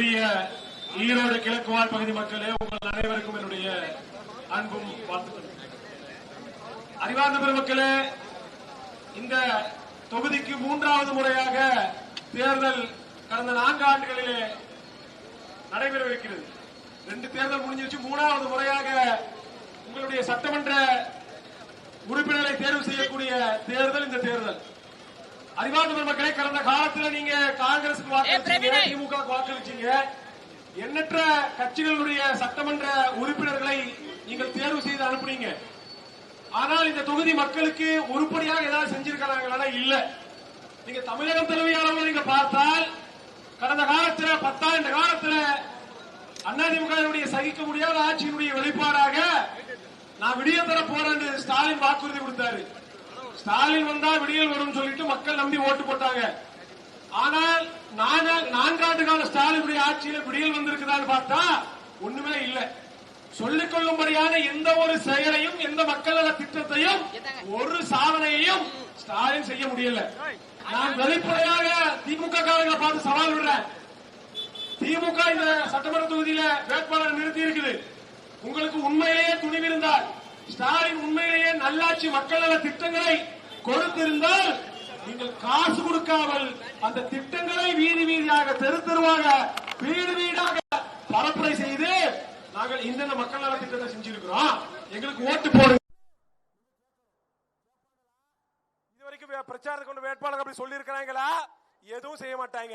மதிப்பிற்குரிய ஈரோடு கிழக்கு வாழ் பகுதி மக்களே உங்கள் அனைவருக்கும் என்னுடைய அன்பும் வாழ்த்துக்கள் அறிவார்ந்த பெருமக்களே இந்த தொகுதிக்கு மூன்றாவது முறையாக தேர்தல் கடந்த நான்கு ஆண்டுகளிலே நடைபெறவிருக்கிறது. ரெண்டு தேர்தல் முடிஞ்சிருச்சு. மூணாவது முறையாக உங்களுடைய சட்டமன்ற உறுப்பினரை தேர்வு செய்யக்கூடிய தேர்தல் இந்த தேர்தல். அறிவார்ந்த பெருமக்களே கடந்த காலத்துல நீங்க காங்கிரசுக்கு வாக்களிச்சீங்க திமுக வாக்களிச்சீங்க எண்ணற்ற கட்சிகளுடைய சட்டமன்ற உறுப்பினர்களை நீங்கள் தேர்வு செய்து அனுப்புனீங்க. ஆனால் இந்த தொகுதி மக்களுக்கு உருப்படியாக ஏதாவது செஞ்சிருக்கிறாங்களா இல்ல. நீங்க தமிழகம் தலைமை அளவில் நீங்க பார்த்தால் கடந்த காலத்துல பத்தாண்டு காலத்துல அதிமுக சகிக்க முடியாத ஆட்சியினுடைய வெளிப்பாடாக நான் விடிய தர போறேன் ஸ்டாலின் வாக்குறுதி கொடுத்தாரு. ஸ்டாலின் வந்தா விடியல் வரும் சொல்லிட்டு மக்கள் நம்பி ஓட்டு போட்டாங்க. ஆனால் நான்காண்டு கால ஸ்டாலினுடைய ஆட்சியில விடியல் வந்திருக்குதான்னு பார்த்தா ஒண்ணுமே இல்லை. சொல்லிக் கொள்ளும்படியான எந்த ஒரு செயலையும் எந்த மக்கள் நல திட்டத்தையும் ஒரு சாதனையையும் ஸ்டாலின் செய்ய முடியல. நான் வெளிப்படையாக திமுக காரங்களை பார்த்து சவால் விடுறேன். திமுக இந்த சட்டமன்ற தொகுதியில வேட்பாளர் நிறுத்தி இருக்குது. உங்களுக்கு உண்மையிலேயே துணிவிருந்தால் ஸ்டாலின் உண்மையிலேயே நல்லாட்சி மக்கள் நல திட்டங்களை கொடுத்திருந்தால் நீங்கள் காசு கொடுக்காமல் அந்த திட்டங்களை வீதி வீதியாக தெரு தெருவாக வீடு வீடாக பரப்புரை செய்து நாங்கள் இந்த மக்கள் நல திட்டத்தை செஞ்சிருக்கிறோம். எங்களுக்கு ஓட்டு போடுங்க இது வரைக்கும் வே- பிரச்சாரத்துக்கு கொண்டு வேட்பாளர் அப்படி சொல்லியிருக்கிறாங்களா? எதுவும் செய்ய மாட்டாங்க.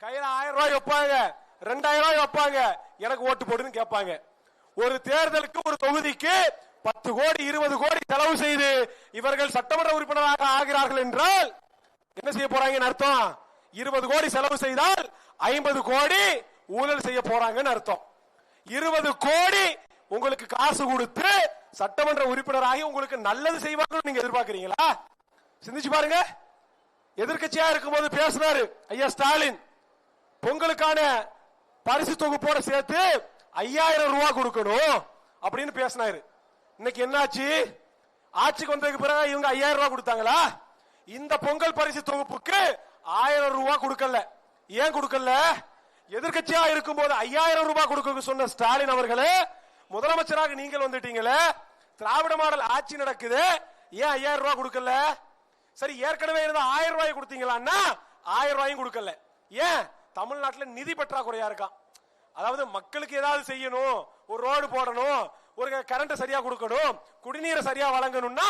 கையில ஆயிரம் ரூபாய் வைப்பாங்க. ரெண்டாயிரம் ரூபாய் வைப்பாங்க. எனக்கு ஓட்டு போடுன்னு கேட்பாங்க. ஒரு தேர்தலுக்கு ஒரு தொகுதிக்கு பத்து கோடி இருபது கோடி செலவு செய்து இவர்கள் சட்டமன்ற உறுப்பினராக ஆகிறார்கள் என்றால் என்ன செய்ய போறாங்கன்னு அர்த்தம்? இருபது கோடி செலவு செய்தால் ஐம்பது கோடி ஊழல் செய்ய போறாங்கன்னு அர்த்தம். இருபது கோடி உங்களுக்கு காசு கொடுத்து சட்டமன்ற உறுப்பினராகி உங்களுக்கு நல்லது செய்வாங்கன்னு நீங்க எதிர்பார்க்கிறீங்களா? சிந்திச்சு பாருங்க. எதிர்க்கட்சியா இருக்கும்போது பேசினாரு ஐயா ஸ்டாலின். பொங்கலுக்கான பரிசு தொகுப்போட சேர்த்து ஐயாயிரம் ரூபாய் கொடுக்கணும் அப்படின்னு பேசினாரு. இன்னைக்கு என்னாச்சு? ஆட்சிக்கு வந்ததுக்கு பிறகு இவங்க ஐயாயிரம் ரூபாய் கொடுத்தாங்களா? இந்த பொங்கல் பரிசு தொகுப்புக்கு ஆயிரம் ரூபாய் கொடுக்கல. ஏன் கொடுக்கல? எதிர்க்கட்சியா இருக்கும்போது ஐயாயிரம் ரூபாய் கொடுக்க சொன்ன ஸ்டாலின் அவர்களே முதலமைச்சராக நீங்கள் வந்துட்டீங்களே திராவிட மாடல் ஆட்சி நடக்குது. ஏன் ஐயாயிரம் ரூபாய் கொடுக்கல? சரி ஏற்கனவே இருந்த ஆயிரம் ரூபாய் கொடுத்தீங்களான்னா ஆயிரம் ரூபாயும் கொடுக்கல. ஏன்? தமிழ்நாட்டில் நிதி பற்றாக்குறையா இருக்கான். அதாவது மக்களுக்கு ஏதாவது செய்யணும் ஒரு ரோடு போடணும் ஒரு கரண்ட் சரியா கொடுக்கணும் குடிநீரை சரியா வழங்கணும்னா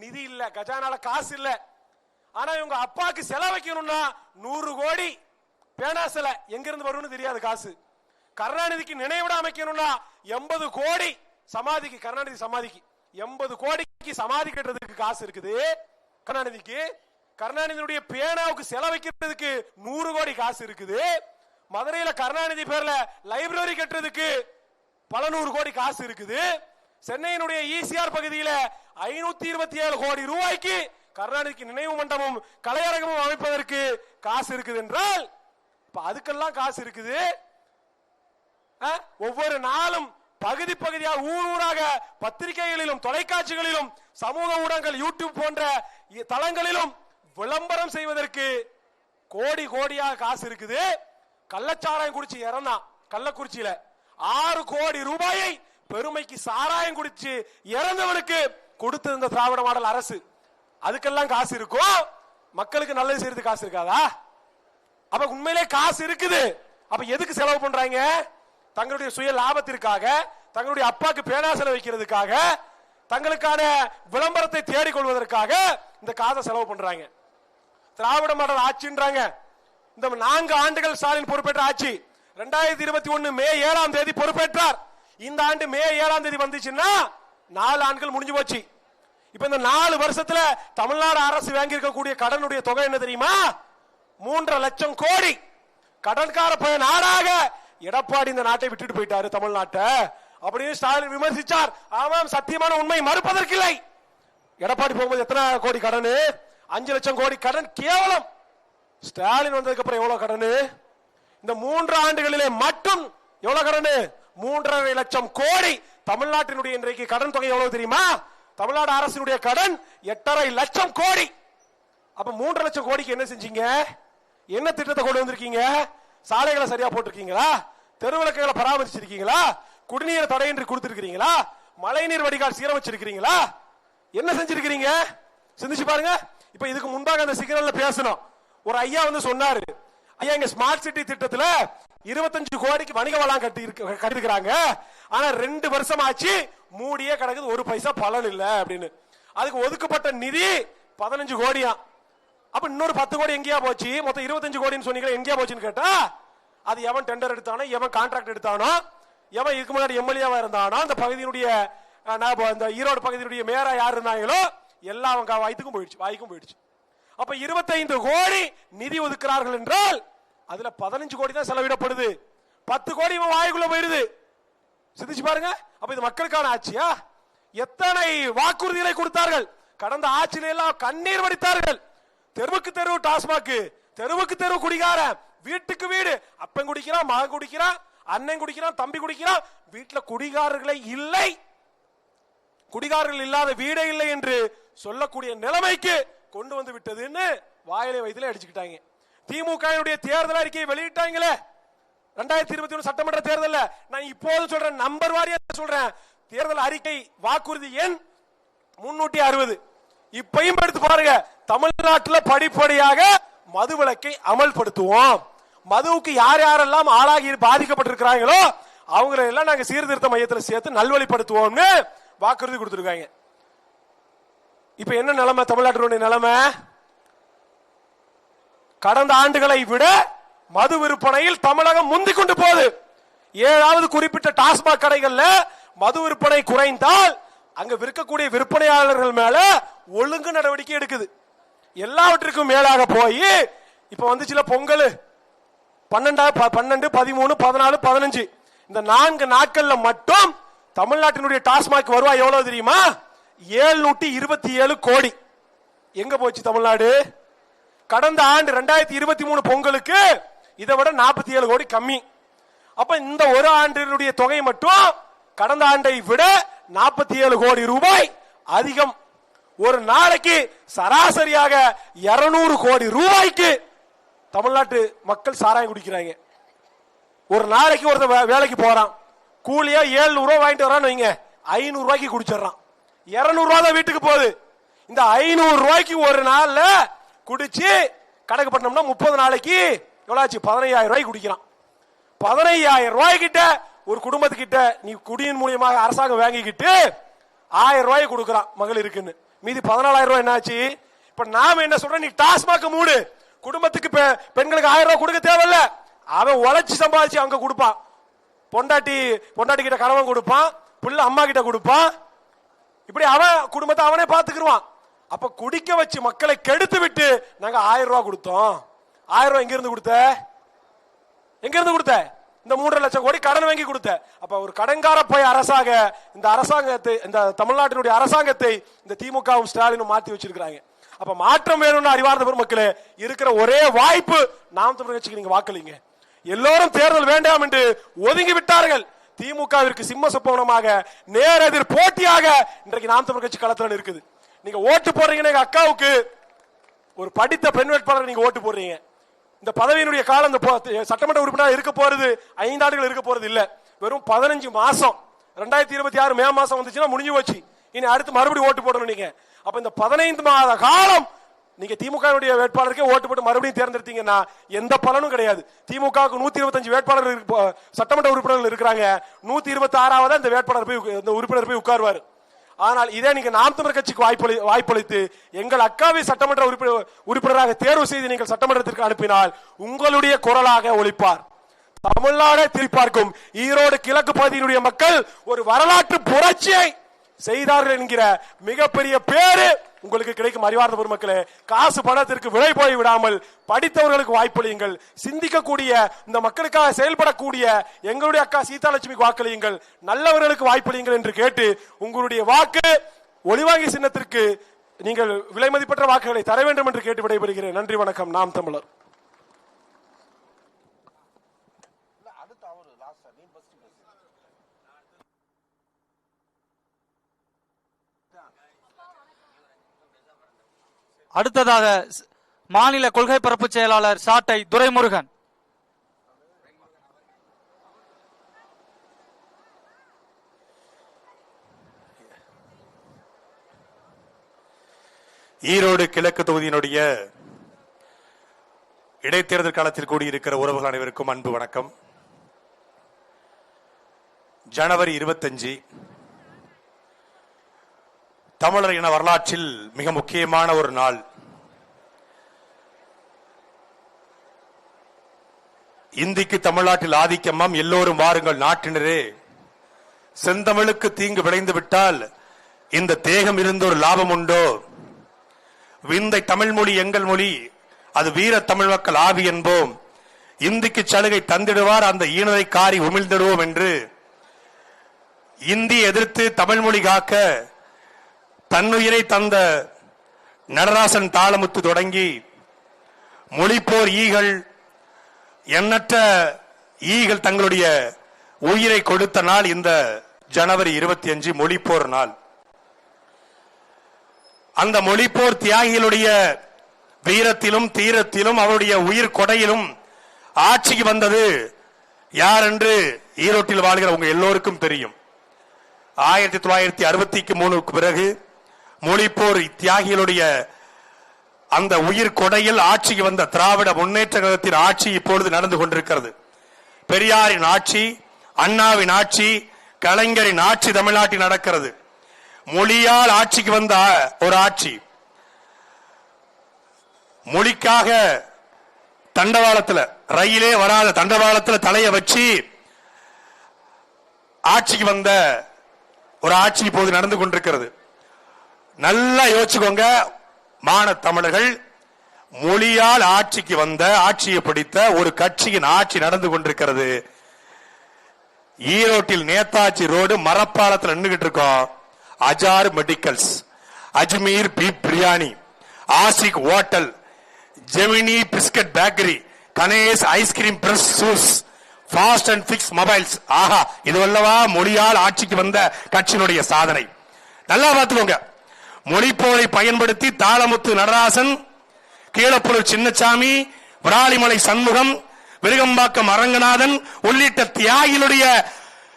நிதி இல்ல கஜானால காசு இல்ல. ஆனா இவங்க அப்பாக்கு செலவைக்கணும்னா நூறு கோடி பேனா சிலை எங்க இருந்து வரும்னு தெரியாது காசு. கருணாநிதிக்கு நினைவிட அமைக்கணும்னா எண்பது கோடி சமாதிக்கு கருணாநிதி சமாதிக்கு. எண்பது கோடிக்கு சமாதி கட்டுறதுக்கு காசு இருக்குது. கருணாநிதிக்கு கருணாநிதியுடைய பேனாவுக்கு செலவைக்கிறதுக்கு நூறு கோடி காசு இருக்குது. மதுரையில கருணாநிதி பேர்ல லைப்ரரி கட்டுறதுக்கு பல நூறு கோடி காசு இருக்குது. சென்னையினுடைய ஈசிஆர் பகுதியில் ஐநூத்தி இருபத்தி ஏழு கோடி ரூபாய்க்கு கருணாநிதிக்கு நினைவு மண்டபம் கலையரங்கமும் அமைப்பதற்கு காசு இருக்குது என்றால் இப்ப அதுக்கெல்லாம் காசு இருக்குது. ஒவ்வொரு நாளும் பகுதி பகுதியாக ஊர் ஊராக பத்திரிகைகளிலும் தொலைக்காட்சிகளிலும் சமூக ஊடகங்கள் யூடியூப் போன்ற இ- தளங்களிலும் விளம்பரம் செய்வதற்கு கோடி கோடியாக காசு இருக்குது. கள்ளச்சாராயம் குடிச்சு இறந்தான் கள்ளக்குறிச்சியில. ஆறு கோடி ரூபாயை பெருமைக்கு சாராயம் குடிச்சு இறந்தவனுக்கு கொடுத்திருந்த திராவிட மாடல் அரசு. அதுக்கெல்லாம் காசு இருக்கும் மக்களுக்கு நல்லது செய்யறது காசு இருக்காதா? அப்ப உண்மையிலே காசு இருக்குது. அப்ப எதுக்கு செலவு பண்றாங்க? தங்களுடைய சுய லாபத்திற்காக தங்களுடைய அப்பாக்கு பேனா செலவழிக்கிறதுக்காக தங்களுக்கான விளம்பரத்தை தேடிக் கொள்வதற்காக இந்த காசை செலவு பண்றாங்க. திராவிட மாடல் ஆட்சின்றாங்க. இந்த நான்கு ஆண்டுகள் ஸ்டாலின் பொறுப்பேற்ற ஆட்சி. ரெண்டாயிரத்தி இருபத்தி ஒன்னு மே ஏழாம் தேதி பொறுப்பேற்றார். இந்த ஆண்டு மே ஏழாம் தேதி வந்துச்சுன்னா நாலு ஆண்டுகள் முடிஞ்சு போச்சு. இப்ப இந்த நாலு வருஷத்துல தமிழ்நாடு அரசு வாங்கியிருக்கக்கூடிய கடனுடைய தொகை என்ன தெரியுமா? மூன்றரை லட்சம் கோடி. கடன்கார பய நாடாக எடப்பாடி இந்த நாட்டை விட்டுட்டு போயிட்டாரு தமிழ்நாட்டை. அப்படின்னு ஸ்டாலின் விமர்சிச்சார். ஆமாம் சத்தியமான உண்மை மறுப்பதற்கில்லை. எடப்பாடி போகும்போது எத்தனை கோடி கடன்? அஞ்சு லட்சம் கோடி கடன் கேவலம். ஸ்டாலின் வந்ததுக்கு அப்புறம் எவ்வளவு கடன்? இந்த மூன்று ஆண்டுகளிலே மட்டும் எவ்வளவு கடன்? மூன்றரை லட்சம் கோடி. தமிழ்நாட்டினுடைய இன்றைக்கு கடன் தொகை எவ்வளவு தெரியுமா? தமிழ்நாடு அரசினுடைய கடன் எட்டரை லட்சம் கோடி. அப்ப மூன்றரை லட்சம் கோடிக்கு என்ன செஞ்சீங்க? என்ன திட்டத்தை கொண்டு வந்திருக்கீங்க? சாலைகளை சரியா போட்டிருக்கீங்களா? தெருவிளக்குகளை பராமரிச்சிருக்கீங்களா? குடிநீரை தடையின்றி கொடுத்திருக்கிறீங்களா? மழைநீர் வடிகால் சீரமைச்சிருக்கிறீங்களா? என்ன செஞ்சிருக்கிறீங்க? சிந்திச்சு பாருங்க. இப்ப இதுக்கு முன்பாக அந்த சிக்னல்ல பேசணும். ஒரு ஐயா வந்து சொன்னாரு ஐயா இங்க ஸ்மார்ட் சிட்டி திட்டத்துல இருபத்தஞ்சு கோடிக்கு வணிக வளம் கட்டி கட்டிருக்கிறாங்க ஆனா ரெண்டு வருஷம் ஆச்சு மூடியே கிடக்குது ஒரு பைசா பலன் இல்ல அப்படின்னு. அதுக்கு ஒதுக்கப்பட்ட நிதி பதினஞ்சு கோடியா. அப்ப இன்னொரு பத்து கோடி எங்கேயா போச்சு? மொத்தம் இருபத்தஞ்சு கோடின்னு சொன்னீங்க எங்கேயா போச்சுன்னு கேட்டா அது எவன் டெண்டர் எடுத்தானோ எவன் கான்ட்ராக்ட் எடுத்தானோ எவன் இதுக்கு முன்னாடி எம்எல்ஏவா இருந்தானோ அந்த பகுதியினுடைய நான் இந்த ஈரோடு பகுதியினுடைய மேயரா யார் இருந்தாங்களோ எல்லா அவங்க வயிற்றுக்கும் போயிடுச்சு வாய்க்கும் போயிடுச்சு. அப்ப 25 கோடி நிதி ஒதுக்கிறார்கள் என்றால் அதுல பதினஞ்சு கோடி தான் செலவிடப்படுது. பத்து கோடி இவன் வாய்க்குள்ள போயிடுது. சிந்திச்சு பாருங்க. அப்ப இது மக்களுக்கான ஆட்சியா? எத்தனை வாக்குறுதிகளை கொடுத்தார்கள்? கடந்த ஆட்சியில எல்லாம் கண்ணீர் வடித்தார்கள். தெருவுக்கு தெருவு டாஸ்மாக் தெருவுக்கு தெருவு குடிகாரன் வீட்டுக்கு வீடு. அப்பன் குடிக்கிறான் மகன் குடிக்கிறான் அண்ணன் குடிக்கிறான் தம்பி குடிக்கிறான். வீட்டுல குடிகாரர்களே இல்லை. குடிகாரர்கள் இல்லாத வீடே இல்லை என்று சொல்லக்கூடிய நிலைமைக்கு கொண்டு வந்து விட்டதுன்னு வாயிலை வயதில் அடிச்சுக்கிட்டாங்க. திமுகவினுடைய தேர்தல் அறிக்கையை வெளியிட்டாங்களே. ரெண்டாயிரத்தி இருபத்தி ஒன்று சட்டமன்ற தேர்தலில். நான் இப்போது சொல்றேன் நம்பர் வாரியா சொல்றேன். தேர்தல் அறிக்கை வாக்குறுதி எண் முன்னூற்றி அறுபது. இப்பையும் எடுத்து பாருங்க தமிழ்நாட்டில் படிப்படியாக மது விளக்கை அமல்படுத்துவோம். மதுவுக்கு யார் யாரெல்லாம் ஆளாகி பாதிக்கப்பட்டிருக்கிறாங்களோ அவங்களை எல்லாம் நாங்க சீர்திருத்த மையத்தில் சேர்த்து நல்வழிப்படுத்துவோம்னு வாக்குறுதி கொடுத்துருக்காங்க. இப்ப என்ன நிலைமை? தமிழ்நாட்டினுடைய நிலைமை? கடந்த ஆண்டுகளை விட மது விற்பனையில் தமிழகம் முந்தி கொண்டு போகுது. ஏழாவது குறிப்பிட்ட டாஸ்மாக் கடைகள்ல மது விற்பனை குறைந்தால் அங்க விற்கக்கூடிய விற்பனையாளர்கள் மேல ஒழுங்கு நடவடிக்கை எடுக்குது. எல்லாவற்றிற்கும் மேலாக போய் இப்ப வந்துச்சுல பொங்கல் பன்னெண்டா ப- பன்னெண்டு பதிமூணு பதினாலு பதினஞ்சு. இந்த நான்கு நாட்கள்ல மட்டும் தமிழ்நாட்டினுடைய டாஸ்மாக் வருவாய் எவ்வளவு தெரியுமா? ஏழ்நூத்தி இருபத்தி ஏழு கோடி. எங்க போச்சு தமிழ்நாடு? கடந்த ஆண்டு ரெண்டாயிரத்தி இருபத்தி மூணு பொங்கலுக்கு இதை விட நாற்பத்தி ஏழு கோடி கம்மி. அப்ப இந்த ஒரு ஆண்டினுடைய தொகை மட்டும் கடந்த ஆண்டை விட நாற்பத்தி ஏழு கோடி ரூபாய் அதிகம். ஒரு நாளைக்கு சராசரியாக 200 கோடி ரூபாய்க்கு தமிழ்நாட்டு மக்கள் சாராயம் குடிக்கிறாங்க. ஒரு நாளைக்கு ஒருத்தன் வேலைக்கு போறான். கூலியா 700 ரூபாய் வாங்கிட்டு வரான்னு வைங்க. ஐநூறு ரூபாய்க்கு குடிச்சிடுறான். 200 ரூபாய் தான் வீட்டுக்கு போகுது. இந்த ஐநூறு ரூபாய்க்கு ஒரு நாள்ல குடிச்சு கணக்கு பண்ணோம்னா முப்பது நாளைக்கு எவ்வளோ ஆச்சு? பதினையாயிரம் ரூபாய்க்கு குடிக்கிறான். பதினையாயிரம் ரூபாய்க்கிட்ட ஒரு குடும்பத்துக்கிட்ட நீ குடியின் மூலியமாக அரசாங்கம் வாங்கிக்கிட்டு ஆயிரம் ரூபாய் கொடுக்கறான் மகளிருக்குன்னு மீதி பதினாலாயிரம் ரூபாய் என்னாச்சு? இப்ப நாம என்ன சொல்றோம்? நீ டாஸ்மாக் மூடு. குடும்பத்துக்கு பெ- பெண்களுக்கு ஆயிரம் ரூபாய் கொடுக்க தேவையில்ல. அவன் உழைச்சி சம்பாதிச்சு அங்க கொடுப்பான். பொண்டாட்டி பொண்டாட்டி கிட்ட கணவன் கொடுப்பான். பிள்ளை அம்மா கிட்ட கொடுப்பான். இப்படி அவன் குடும்பத்தை அவனே பாத்துக்கிடுவான் அப்ப குடிக்க வச்சு மக்களை கெடுத்து விட்டு நாங்க ஆயிரம் ரூபாய் கொடுத்தோம். ஆயிரம் ரூபாய் எங்க இருந்து கொடுத்த? எங்க இருந்து கொடுத்த? இந்த மூன்றரை லட்சம் கோடி கடன் வாங்கி கொடுத்த. அப்ப ஒரு கடன்கார போய் அரசாக இந்த அரசாங்கத்தை இந்த தமிழ்நாட்டினுடைய அரசாங்கத்தை இந்த திமுகவும் ஸ்டாலினும் மாத்தி வச்சிருக்கிறாங்க. அப்ப மாற்றம் வேணும்னு அறிவார்ந்த பெருமக்களே இருக்கிற ஒரே வாய்ப்பு நாம் தமிழ் கட்சிக்கு நீங்க வாக்களிங்க. எல்லோரும் தேர்தல் வேண்டாம் என்று ஒதுங்கி விட்டார்கள். திமுகவிற்கு சிம்ம சொப்பனமாக நேரெதிர் போட்டியாக இன்றைக்கு நாம் தமிழ் கட்சி களத்துல இருக்குது நீங்க ஓட்டு போடுறீங்கன்னா எங்க அக்காவுக்கு ஒரு படித்த பெண் வேட்பாளர் நீங்க ஓட்டு போடுறீங்க. இந்த பதவியினுடைய காலம் இந்த சட்டமன்ற உறுப்பினர் இருக்க போறது ஐந்து ஆண்டுகள் இருக்க போறது இல்ல. வெறும் பதினஞ்சு மாசம். ரெண்டாயிரத்தி இருபத்தி ஆறு மே மாசம் வந்துச்சுன்னா முடிஞ்சு போச்சு. இனி அடுத்து மறுபடியும் ஓட்டு போடணும் நீங்க. அப்ப இந்த பதினைந்து மாத காலம் நீங்க திமுக வேட்பாளருக்கே ஓட்டு போட்டு மறுபடியும் தேர்ந்தெடுத்தீங்கன்னா எந்த பலனும் கிடையாது. திமுகவுக்கு நூத்தி இருபத்தஞ்சு வேட்பாளர் சட்டமன்ற உறுப்பினர்கள் இருக்கிறாங்க. நூத்தி இருபத்தி ஆறாவது இந்த வேட்பாளர் போய் இந்த உறுப்பினர் போய் உட்கார்வார். ஆனால் இதே நீங்க நாம் தமிழர் கட்சிக்கு வாய்ப்பளி வாய்ப்பளித்து எங்கள் அக்காவை சட்டமன்ற உறுப்பினர் உறுப்பினராக தேர்வு செய்து நீங்கள் சட்டமன்றத்திற்கு அனுப்பினால் உங்களுடைய குரலாக ஒழிப்பார் தமிழ்நாடை திருப்பார்க்கும் ஈரோடு கிழக்கு பகுதியினுடைய மக்கள் ஒரு வரலாற்று புரட்சியை செய்தார்கள் என்கிற மிகப்பெரிய பேரு உங்களுக்கு கிடைக்கும் அறிவார்ந்த பெருமக்களே காசு பணத்திற்கு விலை போய் விடாமல் படித்தவர்களுக்கு வாய்ப்பளியுங்கள். சிந்திக்கக்கூடிய இந்த மக்களுக்காக செயல்படக்கூடிய எங்களுடைய அக்கா சீதாலட்சுமிக்கு வாக்களியுங்கள். நல்லவர்களுக்கு வாய்ப்பளியுங்கள் என்று கேட்டு உங்களுடைய வாக்கு ஒளிவாங்கி சின்னத்திற்கு நீங்கள் விலை மதிப்பற்ற வாக்குகளை தர வேண்டும் என்று கேட்டு விடைபெறுகிறேன். நன்றி வணக்கம். நாம் தமிழர். அடுத்ததாக மாநில கொள்கை பரப்பு செயலாளர் சாட்டை துரைமுருகன். ஈரோடு கிழக்கு தொகுதியினுடைய இடைத்தேர்தல் காலத்தில் கூடியிருக்கிற உறவுகள் அனைவருக்கும் அன்பு வணக்கம். ஜனவரி இருபத்தஞ்சு தமிழர் இன வரலாற்றில் மிக முக்கியமான ஒரு நாள். இந்திக்கு தமிழ்நாட்டில் ஆதிக்கமாம் எல்லோரும் வாருங்கள் நாட்டினரே. செந்தமிழுக்கு தீங்கு விளைந்து விட்டால் இந்த தேகம் இருந்து ஒரு லாபம் உண்டோ? விந்தை தமிழ் மொழி எங்கள் மொழி அது வீர தமிழ் மக்கள் ஆவி என்போம். இந்திக்கு சலுகை தந்திடுவார் அந்த ஈனதை காரி உமிழ்ந்திடுவோம் என்று இந்தி எதிர்த்து தமிழ் மொழி காக்க தன்னுயிரை தந்த நடராசன் தாளமுத்து தொடங்கி மொழிப்போர் ஈகள் எண்ணற்ற ஈகள் தங்களுடைய உயிரை கொடுத்த நாள் இந்த ஜனவரி இருபத்தி அஞ்சு மொழிப்போர் நாள். அந்த மொழிப்போர் தியாகிகளுடைய வீரத்திலும் தீரத்திலும் அவருடைய உயிர் கொடையிலும் ஆட்சிக்கு வந்தது யார் என்று ஈரோட்டில் வாழ்கிற உங்க எல்லோருக்கும் தெரியும். ஆயிரத்தி தொள்ளாயிரத்தி அறுபத்தி மூணுக்கு பிறகு மொழிப்போர் தியாகிகளுடைய அந்த உயிர் கொடையில் ஆட்சிக்கு வந்த திராவிட முன்னேற்ற கழகத்தின் ஆட்சி இப்பொழுது நடந்து கொண்டிருக்கிறது. பெரியாரின் ஆட்சி அண்ணாவின் ஆட்சி கலைஞரின் ஆட்சி தமிழ்நாட்டில் நடக்கிறது. மொழியால் ஆட்சிக்கு வந்த ஒரு ஆட்சி. மொழிக்காக தண்டவாளத்துல ரயிலே வராத தண்டவாளத்துல தலையை வச்சு ஆட்சிக்கு வந்த ஒரு ஆட்சி இப்போது நடந்து கொண்டிருக்கிறது. நல்லா யோசிச்சுக்கோங்க. மான தமிழர்கள் மொழியால் ஆட்சிக்கு வந்த ஆட்சியை பிடித்த ஒரு கட்சியின் ஆட்சி நடந்து கொண்டிருக்கிறது. ஈரோட்டில் நேதாஜி ரோடு மரப்பாலத்தில் நின்றுகிட்டு இருக்கோம். Azhar medicals Ajmer beef biryani Ashik hotel Gemini biscuit bakery Ganesh ice cream press shoes fast and fix mobiles. ஆஹா இதுவல்லவா மொழியால் ஆட்சிக்கு வந்த கட்சியினுடைய சாதனை. நல்லா பார்த்துக்கோங்க. மொழிப்போரை பயன்படுத்தி தாளமுத்து நடராசன் கீழப்புழு சின்னசாமி விராலிமலை சண்முகம் விருகம்பாக்கம் அரங்கநாதன் உள்ளிட்ட தியாகிகளுடைய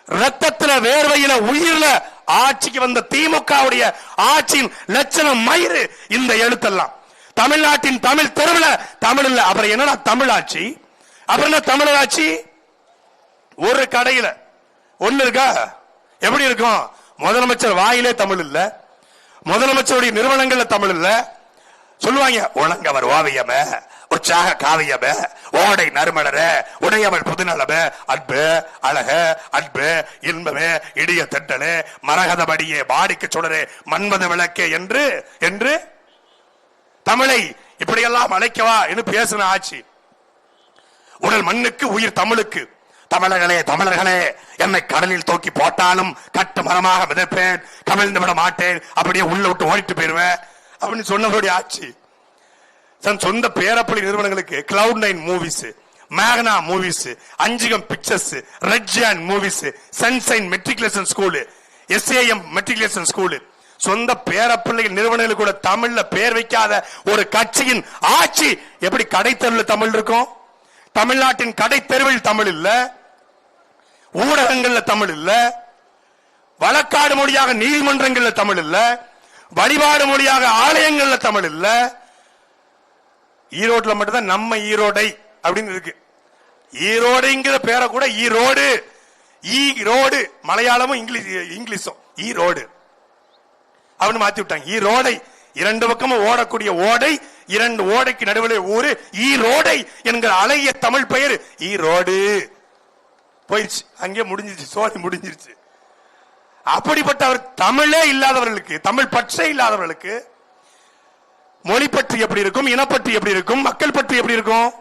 ரத்தத்தில வேர்வையில உயிரில ஆட்சிக்கு வந்த திமுகவுடைய ஆட்சியின் லட்சணம் மயிறு இந்த எழுத்தெல்லாம். தமிழ்நாட்டின் தமிழ் தெருவில் தமிழ் இல்ல அப்புறம் என்னன்னா தமிழ் ஆட்சி அப்புறம் என்ன தமிழர் ஆட்சி ஒரு கடையில. ஒன்னு இருக்கா? எப்படி இருக்கும்? முதலமைச்சர் வாயிலே தமிழ் இல்லை. முதலமைச்சருடைய நிறுவனங்கள்ல தமிழ் இல்ல சொல்லுவாங்க உணங்கவர் ஓவியம உற்சாக காவியம ஓடை நறுமணர உடையவள் புதுநலம அன்பு அழக அன்பு இன்பமே இடிய தட்டலே மரகதபடியே பாடிக்கு சுடரே மன்மத விளக்கே என்று என்று தமிழை இப்படியெல்லாம் அழைக்கவா? என்று பேசின ஆட்சி. உடல் மண்ணுக்கு உயிர் தமிழுக்கு. தமிழர்களே தமிழர்களே என்னை கடலில் தூக்கி போட்டாலும் கட்டு மரமாக மிதப்பேன். கவிழ்ந்து விட மாட்டேன். அப்படியே உள்ள விட்டு ஓடிட்டு போயிருவேன். அப்படின்னு சொன்னவருடைய ஆட்சி தன் சொந்த பேரப்பள்ளி நிறுவனங்களுக்கு cloud nine movies மேகனா Movies Anjigam Pictures Red Movies Sunshine Matriculation School S A M Matriculation School சொந்த பேரப்பிள்ளை நிறுவனங்களுக்கு கூட தமிழ்ல பேர் வைக்காத ஒரு கட்சியின் ஆட்சி எப்படி கடைத்தெருவில் தமிழ் இருக்கும்? தமிழ்நாட்டின் கடை தெருவில் தமிழ் இல்ல. ஊடகங்கள்ல தமிழ் இல்ல. வழக்காடு மொழியாக நீதிமன்றங்கள்ல தமிழ் இல்ல. வழிபாடு மொழியாக ஆலயங்கள்ல தமிழ் இல்ல. ஈரோட்ல மட்டும்தான் நம்ம ஈரோடை அப்படின்னு இருக்கு. ஈரோடுங்கிற பேரை கூட ஈரோடு. ஈரோடு மலையாளமும் இங்கிலீஷ் இங்கிலீஷும். ஈரோடு அப்படின்னு மாத்தி விட்டாங்க. ஈரோடை இரண்டு பக்கமும் ஓடக்கூடிய ஓடை இரண்டு ஓடைக்கு நடுவில் ஊரு. ஈரோடை என்கிற அழகிய தமிழ் பெயர் ஈரோடு போயிடுச்சு. அங்கே முடிஞ்சிருச்சு. சோழி முடிஞ்சிருச்சு. அப்படிப்பட்ட அவர் தமிழே இல்லாதவர்களுக்கு தமிழ் பற்றே இல்லாதவர்களுக்கு மொழி பற்றி எப்படி இருக்கும் இனப்பற்றி எப்படி இருக்கும் மக்கள் பற்றி எப்படி இருக்கும்?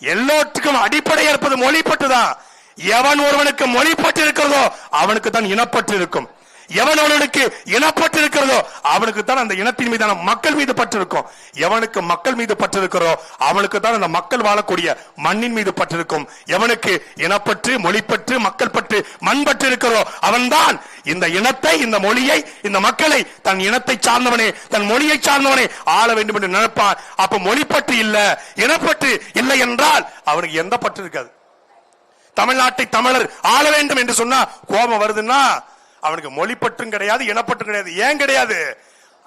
எல்லோற்றுக்கும் அடிப்படை இருப்பது மொழி தான் எவன் ஒருவனுக்கு மொழி பற்று இருக்கிறதோ அவனுக்கு தான் இனப்பற்று இருக்கும். எவன் அவனுக்கு இனப்பட்டு இருக்கிறதோ அவனுக்கு தான் அந்த இனத்தின் மீதான மக்கள் மீது பற்று இருக்கும் எவனுக்கு மக்கள் மீது பற்று இருக்கிறோ அவனுக்கு தான் அந்த மக்கள் வாழக்கூடிய மண்ணின் மீது பற்று இருக்கும் எவனுக்கு இனப்பற்று மொழிப்பற்று மக்கள் பற்று மண் பற்று இருக்கிறோ அவன்தான் இந்த இனத்தை இந்த மொழியை இந்த மக்களை தன் இனத்தை சார்ந்தவனே தன் மொழியை சார்ந்தவனே ஆள வேண்டும் என்று நினைப்பான். அப்ப மொழிப்பற்று இல்ல இனப்பற்று இல்லை என்றால் அவனுக்கு எந்த பற்று இருக்காது. தமிழ்நாட்டை தமிழர் ஆள வேண்டும் என்று சொன்னா கோபம் வருதுன்னா அவனுக்கு மொழிப்பற்றும் கிடையாது இனப்பற்றும் கிடையாது. ஏன் கிடையாது?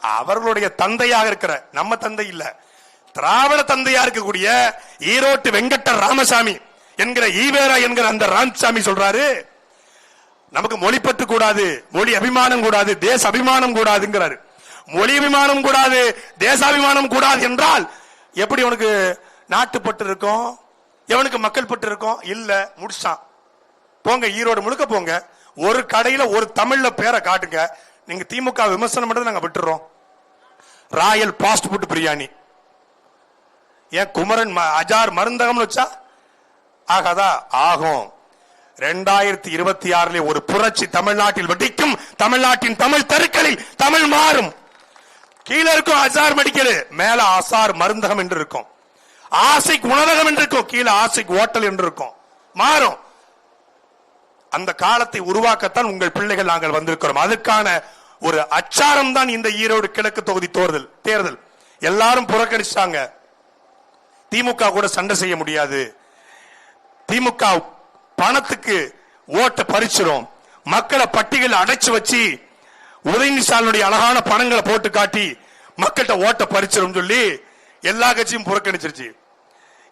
அவர்களுடைய தந்தையாக இருக்கிற நம்ம தந்தை இல்ல. திராவிட தந்தையா இருக்கக்கூடிய ஈரோட்டு வெங்கட்ட ராமசாமி என்கிற ஈவேரா என்கிற அந்த ராமசாமி சொல்றாரு நமக்கு மொழிப்பற்று கூடாது மொழி அபிமானம் கூடாது தேச அபிமானம் கூடாதுங்கிறாரு. மொழி அபிமானம் கூடாது தேசாபிமானம் கூடாது என்றால் எப்படி உனக்கு நாட்டுப்பட்டு இருக்கும்? எவனுக்கு மக்கள் பட்டு இருக்கும்? இல்ல முடிச்சான். போங்க ஈரோடு முழுக்க போங்க. ஒரு கடையில ஒரு தமிழ்ல பேரை காட்டுங்க. நீங்க திமுக விமர்சனம் மட்டும் நாங்க விட்டுறோம். Royal fast food biryani. ஏன் குமரன் ம- அஜார் மருந்தகம்னு வச்சா? ஆகாதா? ஆகும். ரெண்டாயிரத்தி இருபத்தி ஆறுல ஒரு புரட்சி தமிழ்நாட்டில் வெடிக்கும். தமிழ்நாட்டின் தமிழ் தெருக்களில் தமிழ் மாறும். கீழே இருக்கும் அசார் மெடிக்கல் மேல அசார் மருந்தகம் என்று இருக்கும். ஆசைக்கு உணவகம் என்று இருக்கும். கீழே ஆசைக்கு ஓட்டல் என்று இருக்கும். மாறும். அந்த காலத்தை உருவாக்கத்தான் உங்கள் பிள்ளைகள் நாங்கள் வந்திருக்கிறோம். அதுக்கான ஒரு அச்சாரம் தான் இந்த ஈரோடு கிழக்கு தொகுதி தேர்தல் தேர்தல். எல்லாரும் புறக்கணிச்சாங்க. திமுக கூட சண்டை செய்ய முடியாது. திமுக பணத்துக்கு ஓட்ட பறிச்சிடும் மக்களை பட்டியல் அடைச்சு வச்சு உதயநிசாலனுடைய அழகான பணங்களை போட்டு காட்டி மக்கள்கிட்ட ஓட்ட பறிச்சிடும் சொல்லி எல்லா கட்சியும் புறக்கணிச்சிருச்சு.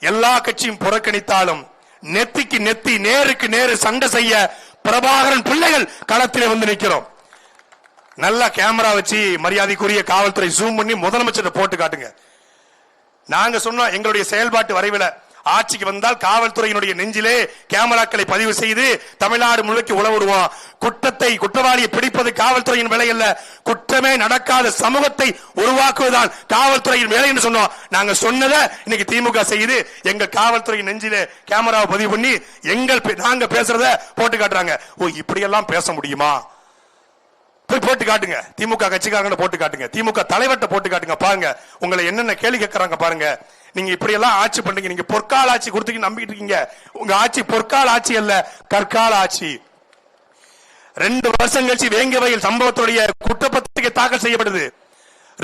எல்லா கட்சியும் புறக்கணித்தாலும் நெத்திக்கு நெத்தி நேருக்கு நேரு சண்டை செய்ய பிரபாகரன் பிள்ளைகள் களத்திலே வந்து நிற்கிறோம். நல்லா கேமரா வச்சு மரியாதைக்குரிய காவல்துறை ஜூம் பண்ணி முதலமைச்சர் போட்டு காட்டுங்க. நாங்க சொன்னோம் எங்களுடைய செயல்பாட்டு வரைவில் ஆட்சிக்கு வந்தால் காவல்துறையினுடைய நெஞ்சிலே கேமராக்களை பதிவு செய்து தமிழ்நாடு முழுக்க உழவுடுவோம் குற்றத்தை குற்றவாளியை பிடிப்பது காவல்துறையின் வேலை அல்ல. குற்றமே நடக்காத சமூகத்தை உருவாக்குவதுதான் காவல்துறையின் வேலை என்று சொன்னோம். நாங்க சொன்னதை இன்னைக்கு திமுக செய்யுது எங்க காவல்துறையின் நெஞ்சிலே கேமராவை பதிவு பண்ணி எங்கள் பே- நாங்க பேசுறத போட்டு காட்டுறாங்க. ஓ இப்படியெல்லாம் பேச முடியுமா? போய் போட்டு காட்டுங்க. திமுக கட்சிக்காரங்க போட்டு காட்டுங்க. திமுக தலைவர்கிட்ட போட்டு காட்டுங்க. பாருங்க. உங்களை என்னென்ன கேள்வி கேட்கறாங்க பாருங்க. நீங்க இப்படி எல்லாம் ஆட்சி பண்றீங்க. நீங்க பொற்கால ஆட்சி கொடுத்தீங்க நம்பிட்டு இருக்கீங்க. உங்க ஆட்சி பொற்கால ஆட்சி அல்ல கற்கால ஆட்சி. ரெண்டு வருஷம் கழிச்சு வேங்கவையில் சம்பவத்துடைய குற்றப்பத்திரிகை தாக்கல் செய்யப்படுது.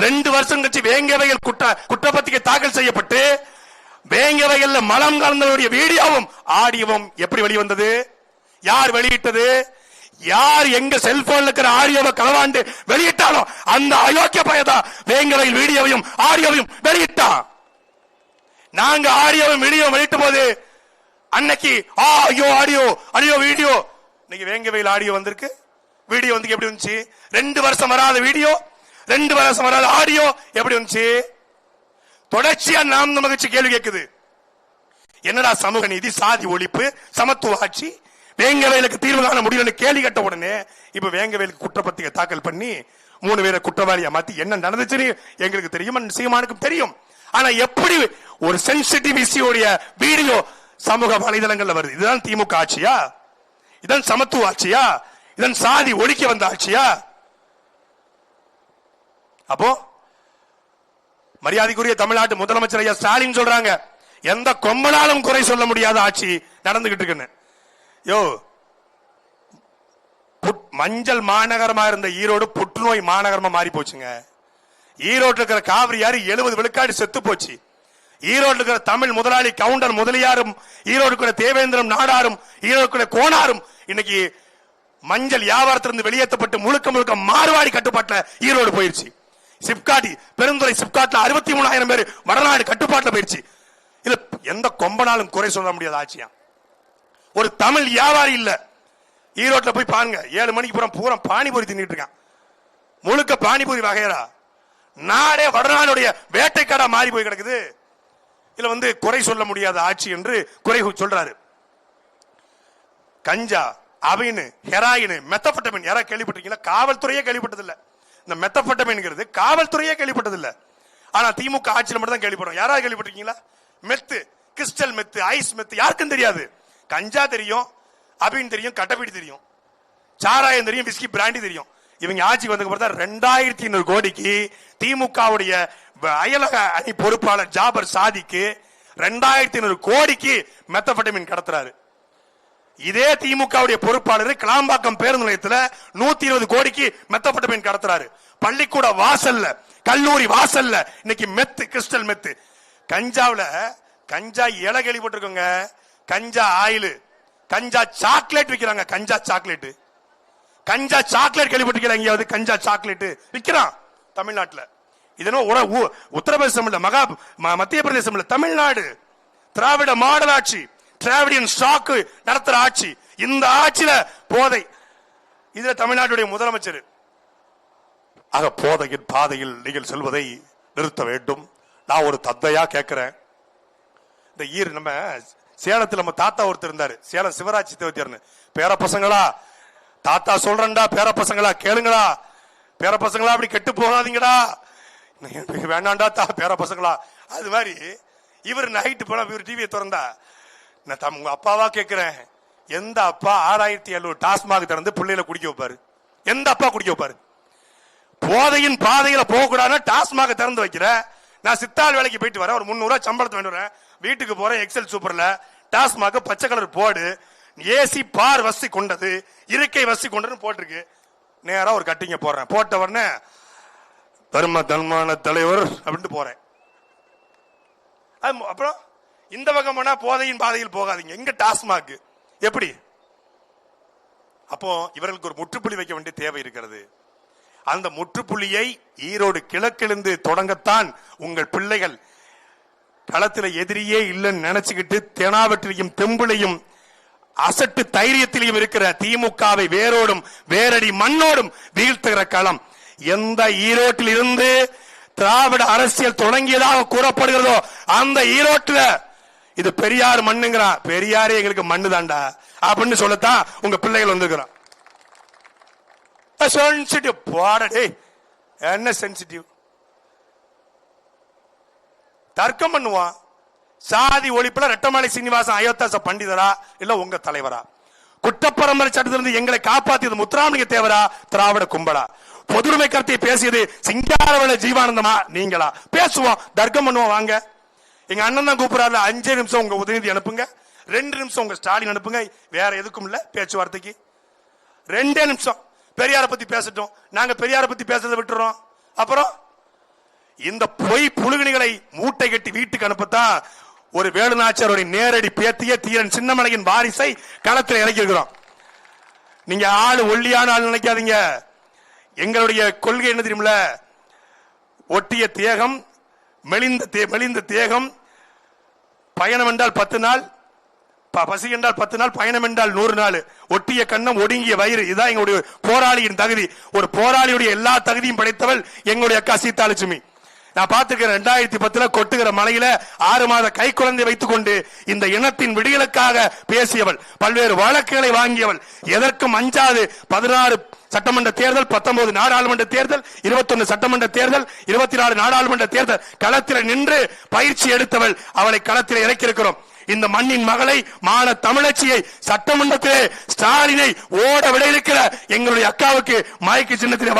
ரெண்டு வருஷம் கழிச்சு வேங்கவையில் குற்ற குற்றப்பத்திரிகை தாக்கல் செய்யப்பட்டு வேங்கவையில் மலம் கலந்தவருடைய வீடியோவும் ஆடியோவும் எப்படி வெளிவந்தது? யார் வெளியிட்டது? யார் எங்க செல்போன்ல இருக்கிற ஆடியோவை களவாண்டு வெளியிட்டாலும் அந்த அயோக்கிய பயதா வேங்கவையில் வீடியோவையும் ஆடியோவையும் வெளியிட்டான். நாங்க ஆடியோவும் வீடியோ வெளியிட்ட போது அன்னைக்கு ஆ ஐயோ ஆடியோ ஆடியோ வீடியோ. இன்னைக்கு வேங்கவையில் ஆடியோ வந்திருக்கு. வீடியோ வந்து எப்படி வந்துச்சு? ரெண்டு வருஷம் வராத வீடியோ ரெண்டு வருஷம் வராத ஆடியோ எப்படி வந்துச்சு? தொடர்ச்சியா நாம் நமக்கு கேள்வி கேட்குது. என்னடா சமூக நீதி சாதி ஒழிப்பு சமத்துவ ஆட்சி? வேங்கவேலுக்கு தீர்வு காண முடியலன்னு கேள்வி கேட்ட உடனே இப்ப வேங்கவேலுக்கு குற்றப்பத்திரிகை தாக்கல் பண்ணி மூணு பேரை குற்றவாளியா மாத்தி என்ன நடந்துச்சுன்னு எங்களுக்கு தெரியும்? சீமானுக்கும் தெரியும். ஆனா எப்படி ஒரு சென்சிட்டிவ் இஷ்யூடைய வீடியோ சமூக வலைதளங்கள்ல வருது? இதுதான் திமுக ஆட்சியா? இதன் சமத்துவ ஆட்சியா? இதன் சாதி ஒழிக்க வந்த ஆட்சியா? அப்போ மரியாதைக்குரிய தமிழ்நாட்டு முதலமைச்சர் ஐயா ஸ்டாலின் சொல்றாங்க எந்த கொம்பனாலும் குறை சொல்ல முடியாத ஆட்சி நடந்துகிட்டு இருக்குன்னு. யோ மஞ்சள் மாநகரமா இருந்த ஈரோடு புற்றுநோய் மாநகரமா மாறி போச்சுங்க. ஈரோட்ல இருக்கிற காவிரியாறு எழுபது விழுக்காடு செத்து போச்சு. ஈரோடு இருக்கிற தமிழ் முதலாளி கவுண்டர் முதலியாரும் ஈரோடு இருக்கிற தேவேந்திரம் நாடாரும் ஈரோடு இருக்கிற கோனாரும் இன்னைக்கு மஞ்சள் வியாபாரத்திலிருந்து வெளியேற்றப்பட்டு முழுக்க முழுக்க மாறுவாடி கட்டுப்பாட்டுல ஈரோடு போயிருச்சு. சிப்காட்டி பெருந்துறை சிப்காட்டில் அறுபத்தி மூணாயிரம் பேர் வடநாடு கட்டுப்பாட்டுல போயிருச்சு. இது எந்த கொம்பனாலும் குறை சொல்ல முடியாத ஆட்சியா? ஒரு தமிழ் வியாபாரி இல்ல. ஈரோட்ல போய் பாருங்க ஏழு மணிக்கு பூரா பூரா பானிபூரி தின்னுட்டு இருக்கான். முழுக்க பானிபூரி வகையரா நாடே வடநாடுடைய வேட்டைக்காடா மாறி போய் கிடக்குது. இதுல வந்து குறை சொல்ல முடியாத ஆட்சி என்று குறை சொல்றாரு. கஞ்சா அவைனு ஹெராயின் மெத்தப்பட்டமின். யாரா கேள்விப்பட்டிருக்கீங்களா? காவல்துறையே கேள்விப்பட்டதில்ல. இந்த மெத்தப்பட்டமின்ங்கிறது காவல்துறையே கேள்விப்பட்டதில்ல. ஆனா திமுக ஆட்சியில் மட்டும் தான் கேள்விப்படுறோம். யாராவது கேள்விப்பட்டிருக்கீங்களா? மெத்து கிறிஸ்டல் மெத்து ஐஸ் மெத்து யாருக்கும் தெரியாது. கஞ்சா தெரியும் அபின் தெரியும் கட்டப்பீடு தெரியும். சாராயம் தெரியும் விஸ்கி பிராண்டி தெரியும். இவங்க ஆட்சிக்கு வந்ததுக்கு அப்புறம் தான் ரெண்டாயிரத்தி ஐநூறு கோடிக்கு திமுகவுடைய அயலக அணி பொறுப்பாளர் ஜாபர் சாதிக்கு ரெண்டாயிரத்தி ஐநூறு கோடிக்கு மெத்தபட்டமின் கடத்துறாரு. இதே திமுகவுடைய பொறுப்பாளர் கிளாம்பாக்கம் பேருந்து நிலையத்தில் நூத்தி இருபது கோடிக்கு மெத்தப்பட்டமின் கடத்துறாரு. பள்ளிக்கூட வாசல்ல கல்லூரி வாசல்ல இன்னைக்கு மெத்து கிறிஸ்டல் மெத்து. கஞ்சாவில் கஞ்சா இலை கேள்விப்பட்டிருக்கோங்க கஞ்சா ஆயில் கஞ்சா சாக்லேட் விற்கிறாங்க கஞ்சா சாக்லேட் கஞ்சா சாக்லேட் கேள்விப்பட்டிருக்கீங்க எங்கேயாவது கஞ்சா சாக்லேட்? விற்கிறான் தமிழ்நாட்டில். இதனோ உ- உத்தரப்பிரதேசம் இல்ல மகா ம- மத்திய பிரதேசம் இல்ல தமிழ்நாடு. திராவிட மாடல் ஆட்சி திராவிடியன் ஸ்டாக்கு நடத்துற ஆட்சி. இந்த ஆட்சியில போதை. இதுல தமிழ்நாட்டுடைய முதலமைச்சர். ஆக போதையின் பாதையில் நீங்கள் செல்வதை நிறுத்த வேண்டும். நான் ஒரு தத்தையா கேட்கிறேன் இந்த ஈர் நம்ம சேலத்தில் நம்ம தாத்தா ஒருத்தர் இருந்தார். சேலம் சிவராஜ் சித்தவத்தியர்னு பேர பசங்களா தாத்தா சொல்றேன்டா பேர பசங்களா கேளுங்களா. பேர பசங்களா அப்படி கெட்டு போகாதீங்கடா. வேணாண்டா வேண்டாம்டா தா பேர பசங்களா. அது மாதிரி இவர் நைட்டு போல இவர் டிவியை திறந்தா நான் தம் உங்க அப்பாவா கேட்கிறேன் எந்த அப்பா ஆறாயிரத்தி எழுநூறு டாஸ்மாக் திறந்து பிள்ளையில குடிக்க வைப்பாரு? எந்த அப்பா குடிக்க வைப்பாரு? போதையின் பாதையில போக டாஸ்மாக திறந்து வைக்கிற நான் சித்தாள் வேலைக்கு போயிட்டு வரேன் ஒரு முந்நூறுவா சம்பளத்தை வேண்டு வரேன். வீட்டுக்கு போறேன் எக்ஸல் சூப்பர்ல டாஸ்மாக பச்சை கலர் போர்டு ஏசி பார் வசி கொண்டது இருக்கை வசி கொண்டதுன்னு போட்டிருக்கு. நேரா ஒரு கட்டிங்க போடுறேன். போட்ட உடனே தர்ம தன்மான தலைவர் அப்படின்ட்டு போறேன். அப்புறம் இந்த பக்கம் போனா போதையின் பாதையில் போகாதீங்க. இங்க டாஸ்மாக். எப்படி? அப்போ இவர்களுக்கு ஒரு முற்றுப்புள்ளி வைக்க வேண்டிய தேவை இருக்கிறது. அந்த முற்றுப்புள்ளியை ஈரோடு கிழக்கிலிருந்து தொடங்கத்தான் உங்கள் பிள்ளைகள். களத்துல எதிரியே இல்லைன்னு நினைச்சுக்கிட்டு தெனாவற்றிலையும் தெம்புலையும் அசட்டு தைரியத்திலையும் இருக்கிற திமுகவை வேரோடும் வேரடி மண்ணோடும் வீழ்த்துகிற களம். எந்த ஈரோட்டில் இருந்து திராவிட அரசியல் தொடங்கியதாக கூறப்படுகிறதோ அந்த ஈரோட்டுல இது பெரியார் மண்ணுங்கிறான் பெரியாரே எங்களுக்கு மண்ணு தாண்டா அப்படின்னு சொல்லத்தான் உங்க பிள்ளைகள் வந்திருக்கிறான் சென்சிட்டிவ் போட என்ன சென்சிட்டிவ் தர்க்கம் பண்ணுவான். சாதி ஒழிப்புல ரெட்டமலை சீனிவாசன் அயோத்தாச பண்டிதரா இல்ல உங்க தலைவரா? குற்றப்பரம்பரை சட்டத்திலிருந்து எங்களை காப்பாத்தியது முத்துராமலிங்க தேவரா திராவிட கும்பலா? பொதுமை கருத்தை பேசியது சிங்காரவள ஜீவானந்தமா? நீங்களா? பேசுவோம் தர்க்கம் பண்ணுவோம் வாங்க. எங்க அண்ணன் தான் கூப்பிடாரு அஞ்சு நிமிஷம் உங்க உதயநிதி அனுப்புங்க. ரெண்டு நிமிஷம் உங்க ஸ்டாலின் அனுப்புங்க. வேற எதுக்கும் இல்ல பேச்சுவார்த்தைக்கு. ரெண்டே நிமிஷம். பெரியார பத்தி பேசட்டும். நாங்க பெரியார பத்தி பேசுறதை விட்டுறோம். அப்புறம் இந்த பொய் புழுகினிகளை மூட்டை கட்டி வீட்டுக்கு அனுப்பத்தான் ஒரு வேலுநாச்சியாருடைய நேரடி பேத்திய தீரன் சின்னமலையின் வாரிசை களத்தில் இறக்கியிருக்கிறோம் நீங்க ஆள் ஒல்லியான ஆள் நினைக்காதீங்க. எங்களுடைய கொள்கை என்ன தெரியுமில ஒட்டிய தேகம் மெலிந்த தே- மெலிந்த தேகம் பயணம் என்றால் பத்து நாள் ப- பசி என்றால் பத்து நாள் பயணம் என்றால் நூறு நாள். ஒட்டிய கண்ணம் ஒடுங்கிய வயிறு இதுதான் எங்களுடைய போராளியின் தகுதி. ஒரு போராளியுடைய எல்லா தகுதியும் படைத்தவள் எங்களுடைய அக்கா சீதாலட்சுமி. நான் பார்த்திருக்கிறேன் ரெண்டாயிரத்தி பத்துல கொட்டுகிற மலையில ஆறு மாத கை குழந்தை வைத்துக் கொண்டு இந்த இனத்தின் விடியலுக்காக பேசியவள் பல்வேறு வழக்குகளை வாங்கியவள். எதற்கும் அஞ்சாது பதினாறு சட்டமன்ற தேர்தல் பத்தொன்பது நாடாளுமன்ற தேர்தல் இருபத்தொன்னு சட்டமன்ற தேர்தல் இருபத்தி நாலு நாடாளுமன்ற தேர்தல். களத்தில் நின்று பயிற்சி எடுத்தவள் அவளை களத்தில் இறக்கியிருக்கிறோம். இந்த மண்ணின் மகளை மான தமிழச்சியை சட்டமன்றத்திலே ஸ்டாலினை ஓட விட இருக்கிற எங்களுடைய அக்காவுக்கு மயக்கு சின்னத்திலே